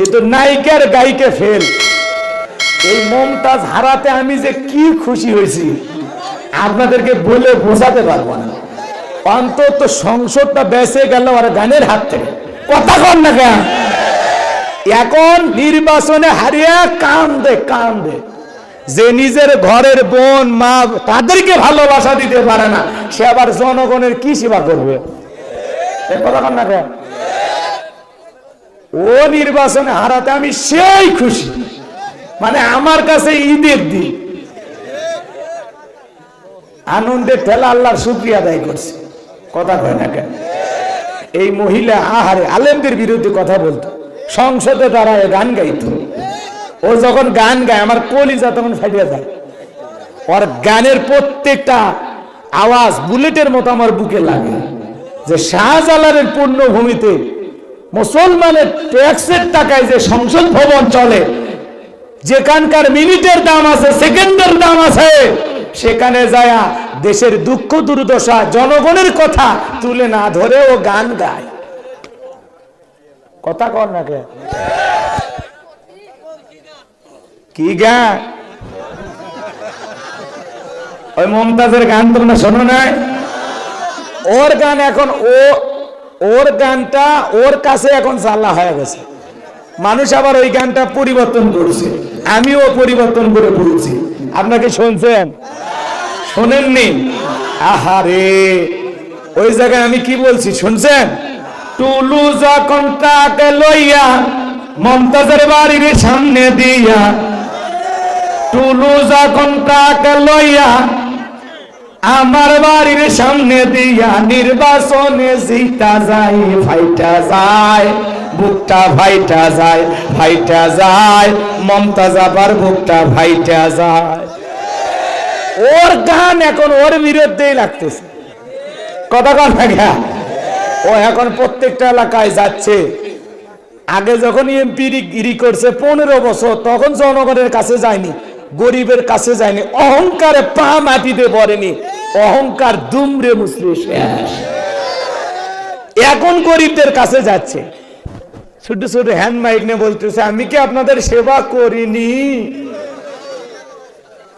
কিন্তু নায়িকার গায়িকে ফেল। এই মমতাজ হারাতে আমি যে কি খুশি হয়েছি, আপনাদেরকে বলে বোঝাতে পারব না। অন্তত সংসদটা বেঁচে গেল আর গানের হাত থেকে। কথা কর না কেন? এখন নির্বাচনে হারিয়ে কান্দে কান্দে। যে নিজের ঘরের বোন, মা, তাদেরকে ভালোবাসা দিতে পারে না, সে আবার জনগণের কি সেবা করবে? কথা কর না কেন? ও নির্বাচনে হারাতে আমি সেই খুশি। মানে আমার কাছে ঈদের দিন। আনন্দের ঠেলা আল্লাহর শুক্রিয়া আদায় করছে। কথা কয় না কেন? এই মহিলা আহারে আলেমদের বিরুদ্ধে কথা বলতো। সংসদে দাঁড়ায় গান গাইতো। ও যখন গান গায়, আমার কলিজা তখন ফাটিয়ে যায়। ওর গানের প্রত্যেকটা আওয়াজ, বুলেটের মতো আমার বুকে লাগে। যে শাহজালালের পূর্ণভূমিতে মুসলমানের ট্যাক্সের টাকায় যে সংসদ ভবন চলে, যেখানকার মিনিটের দাম আছে, সেকেন্ডের দাম আছে, সেখানে যায় দেশের দুঃখ দুর্দশা জনগণের কথা তুলে না ধরে ও গান গায়। কথা কর না কে গান? ওই মমতাজের গান তোমরা শোনো নাই? ওর গান এখন ও ওর গানটা ওর কাছে এখন চাল্লা হয়ে গেছে। মানুষ আবার ওই গানটা পরিবর্তন করেছে। আমিও পরিবর্তন করে পড়েছি। আপনাকে শুনছেন? শোনেননি? আহারে! ওই জায়গায় আমি কি বলছি, শুনছেন? টুলু যখন তাকে লইয়া মমতাজের বাড়ির সামনে দিয়া, টুলু যখন তাকে লইয়া আমার বাড়ির সামনে দিয়া নির্বাচনে জিতা যায় ফাইটা যায়, বুকটা ভাইটা যায় ভাইটা যায়, মমতাজ আবার বুকটা ভাইটা যায়। ওর গান এখন ওর বিরুদ্ধেই লাগতেছে। কথা কথা ও এখন প্রত্যেকটা এলাকায় যাচ্ছে। আগে যখন এমপি গিরি করছে, পনেরো বছর, তখন জনগণের কাছে যায়নি। গরিবের কাছে যায়নি, অহংকারে পা মাটিতে পড়েনি, অহংকার দুমড়ে মুসড়ে শেষ এখন গরিবদের কাছে যাচ্ছে। ছোট ছোট হ্যান্ড মাইক নিয়ে বলতেছে, আমি কি আপনাদের সেবা করিনি?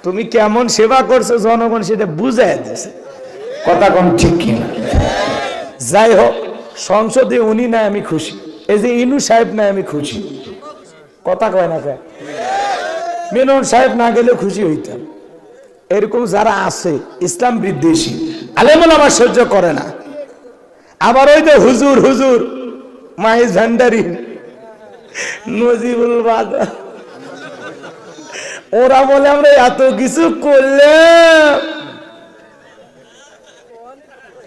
তুমি কেমন সেবা করছ? জনগণ সেটা বুঝাই দিয়েছে কথা কোন ঠিক কিনা? যাই হোক, সংসদে উনি নাই, আমি খুশি। এই যে ইনু সাহেব নাই, আমি খুশি। কথা কয় না কয়? মেনন সাহেব না গেলে খুশি হইতাম। এরকম যারা আছে, ইসলাম বিদ্বেষী আলেমন আমার সহ্য করে না। আবার ওই যে হুজুর হুজুর, মাইজ ভান্ডারি, নজিবুল বাদা। ওরা বলে, আমরা এত কিছু করলে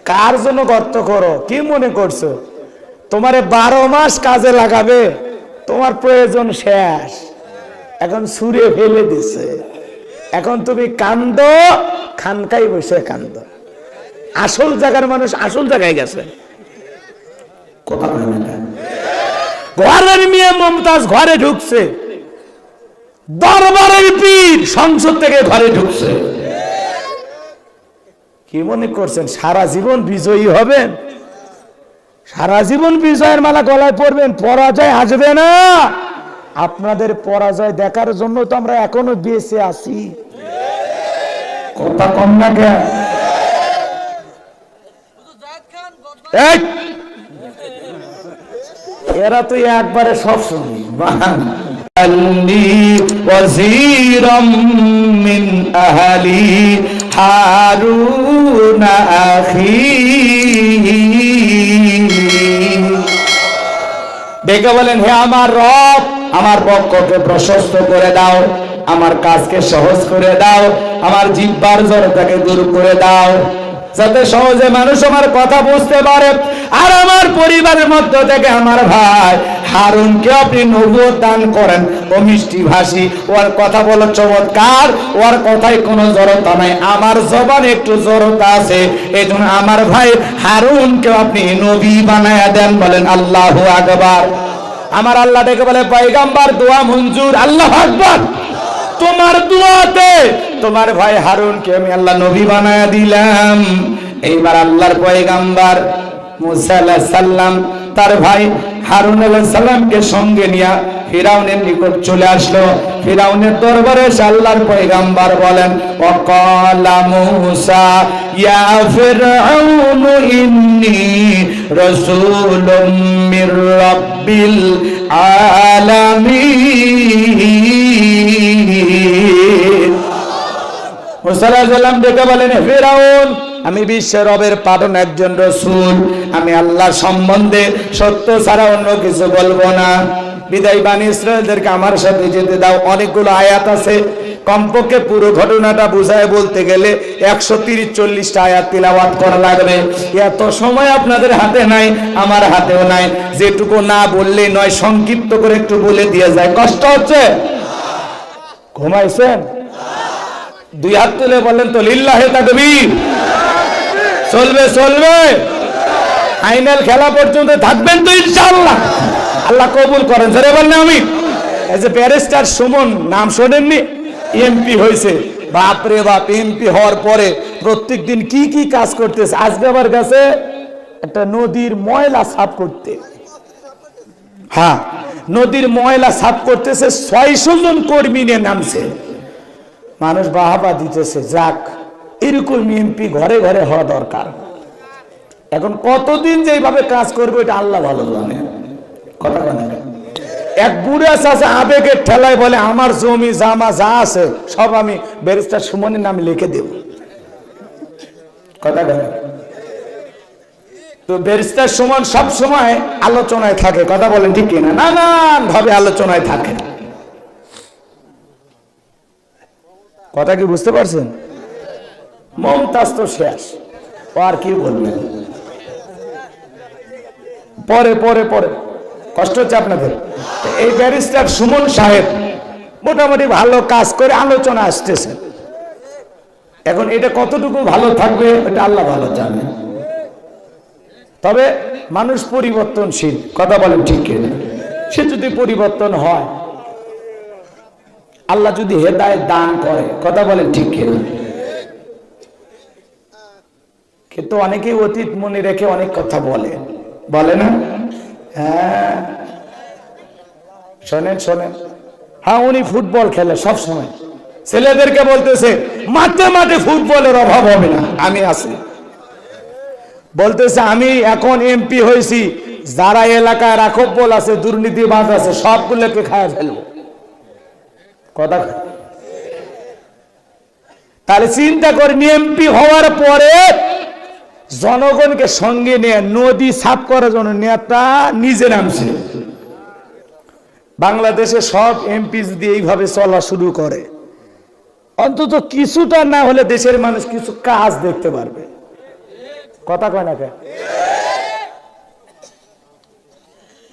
কার জন্য গর্ত করো? কি মনে করছ? তোমারে বারো মাস কাজে লাগাবে। তোমার প্রয়োজন শেষ। এখন সুরে ফেলে দিছে। এখন তুমি কান্দ, খানকাই বসে কান্দ। আসল জায়গার মানুষ আসল জায়গায় গেছে। ঘরের মেয়ে মমতাজ ঘরে ঢুকছে। দরবারের পীর সংসদ থেকে ঘরে ঢুকছে। কি মনে করছেন, সারা জীবন বিজয়ী হবেন? সারা জীবন বিজয়ের মালা গলায় পড়বেন পরাজয় আসবে না। আপনাদের পরাজয় দেখার জন্য তো আমরা এখনও বেঁচে আছি। কথা কম না কেন এরা তো একবারে সব শুনি আল্লি আহলি হারুন ডেকে বলেন হে আমার রব আমার পক্ষকে প্রশস্ত করে দাও, আমার কাজকে সহজ করে দাও, আমার জিব্বার জড়তাকে দূর করে দাও। যাতে সহজে মানুষ আমার কথা বুঝতে পারে, আর আমার পরিবারের মধ্য থেকে আমার ভাই হারুনকে আপনি নবুয়ত দান করেন। ও মিষ্টি ভাষী, ওর কথা বলো চমৎকার, ওর কথায় কোনো জড়তা নাই। আমার জবান একটু জড়তা আছে এই আমার ভাই হারুনকে আপনি নবী বানায়া দেন বলেন আল্লাহ আকবার। আমার আল্লাহ দেখে বলে, পয়গাম্বার, দোয়া মঞ্জুর, আল্লাহ আকবর। তোমার দোয়াতে তোমার ভাই হারুনকে আমি আল্লাহ নবী বানায় দিলাম। এইবার আল্লাহর পয়গাম্বার মুসা আলাইহিস সালাম তার ভাই হারুন সালামকে সঙ্গে নিয়ে ফিরাউনের নিকট চলে আসলো। ফিরাউনের দরবারে আল্লাহর পয়গাম্বার বলেন আলামিন। মুসাল্লাম ডেকে বলেন, "হে ফেরাউন, আমি বিশ্বের রবের পালন একজন রসুল। আমি আল্লাহ সম্বন্ধে সত্য ছাড়া অন্য কিছু বলব না। বিদায় বাণী ইসরায়েলদেরকে আমার সাথে যেতে দাও। অনেকগুলো আয়াত আছে। কমপক্ষে পুরো ঘটনাটা বুঝায় বলতে গেলে একশো তিরিশ, চল্লিশটা আয়াত তিলাওয়াত করা লাগবে। এত সময় আপনাদের হাতে নাই, আমার হাতেও নাই। যেটুকু না বললে নয়, সংক্ষিপ্ত করে একটু বলে দিয়ে যায়। কষ্ট হচ্ছে? ঘুমাইছেন? দুই হাত তুলে বললেন তো, লিল্লাহে তাকবীর। চলবে চলবে। ফাইনাল খেলা পর্যন্ত থাকবেন তো ইনশাআল্লাহ। আল্লাহ কবুল করেন। স্যার বললেন আমি এই যে ব্যারিস্টার সুমন, নাম শোনেননি? এমপি হয়েছে। বাপ রে বাপ, এমপি হওয়ার পরে প্রত্যেক দিন কি কি কাজ করতেছে? আজকে আমার কাছে একটা নদীর ময়লা সাফ করতে। হ্যাঁ নদীর ময়লা সাফ করতেছে ছয়শো জন কর্মী নিয়ে নামছে। মানুষ বাহাবা দিতেছে, যাক, এরকম এমপি ঘরে ঘরে হওয়া দরকার। এখন কতদিন যে এইভাবে কাজ করবে এটা আল্লাহ ভালো জানে। কথা বলে এক বুড়া আছে আবেগের ঠেলায় বলে, আমার জমি, জামা যা আছে, সব আমি ব্যারিস্টার সুমনের নামে লিখে দেব। কথা বলে তো ব্যারিস্টার সুমন সব সময় আলোচনায় থাকে, কথা বলেন ঠিক কিনা? নানান ভাবে আলোচনায় থাকে। কথা কি বুঝতে পারছেন? মমতাজ তো শেষ, আর কি বলবেন? পরে পরে পরে, কষ্ট হচ্ছে আপনাদের। এই ব্যারিস্টার সুমন সাহেব মোটামুটি ভালো কাজ করে আলোচনা আসতেছে। এখন এটা কতটুকু ভালো থাকবে, এটা আল্লাহ ভালো জানে। তবে মানুষ পরিবর্তনশীল, কথা বলেন ঠিক সে যদি পরিবর্তন হয় আল্লাহ যদি হেদায় দান করে, কথা বলেন ঠিক কিনা? কিন্তু অনেকেই অতীত মনে রেখে অনেক কথা বলে। বলে না? হ্যাঁ। শোনেন শোনেন। হ্যাঁ উনি ফুটবল খেলে সব সময় ছেলেদেরকে বলতেছে, মাঠে মাঠে ফুটবলের অভাব হবে না। আমি আছি। বলতেছে, আমি এখন এমপি হয়েছি, যারা এলাকায় রাখব বল আছে দুর্নীতিবাদ আছে, সবগুলোকে খায় ফেলব। কথা তাহলে চিন্তা করে এমপি হওয়ার পরে জনগণকে সঙ্গে নিয়ে নদী সাফ করার জন্য নেতা নিজে নামছে। বাংলাদেশে সব এমপি যদি এইভাবে চলা শুরু করে, অন্তত কিছুটা না হলে দেশের মানুষ কিছু কাজ দেখতে পারবে। কথা কয় না কে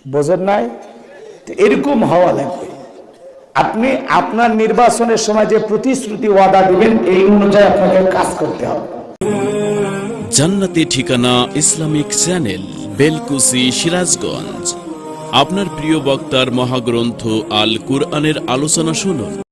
বোঝেন নাই? এরকম হওয়া লাগবে। আপনি আপনার নির্বাচনের সময় যে প্রতিশ্রুতি ওয়াদা দিবেন, এই অনুযায়ী আপনাকে কাজ করতে হবে। জান্নাতি ঠিকানা ইসলামিক চ্যানেল, বেলকুসি, সিরাজগঞ্জ। আপনার প্রিয় বক্তার মহাগ্রন্থ আল কুরআনের আলোচনা শুনুন।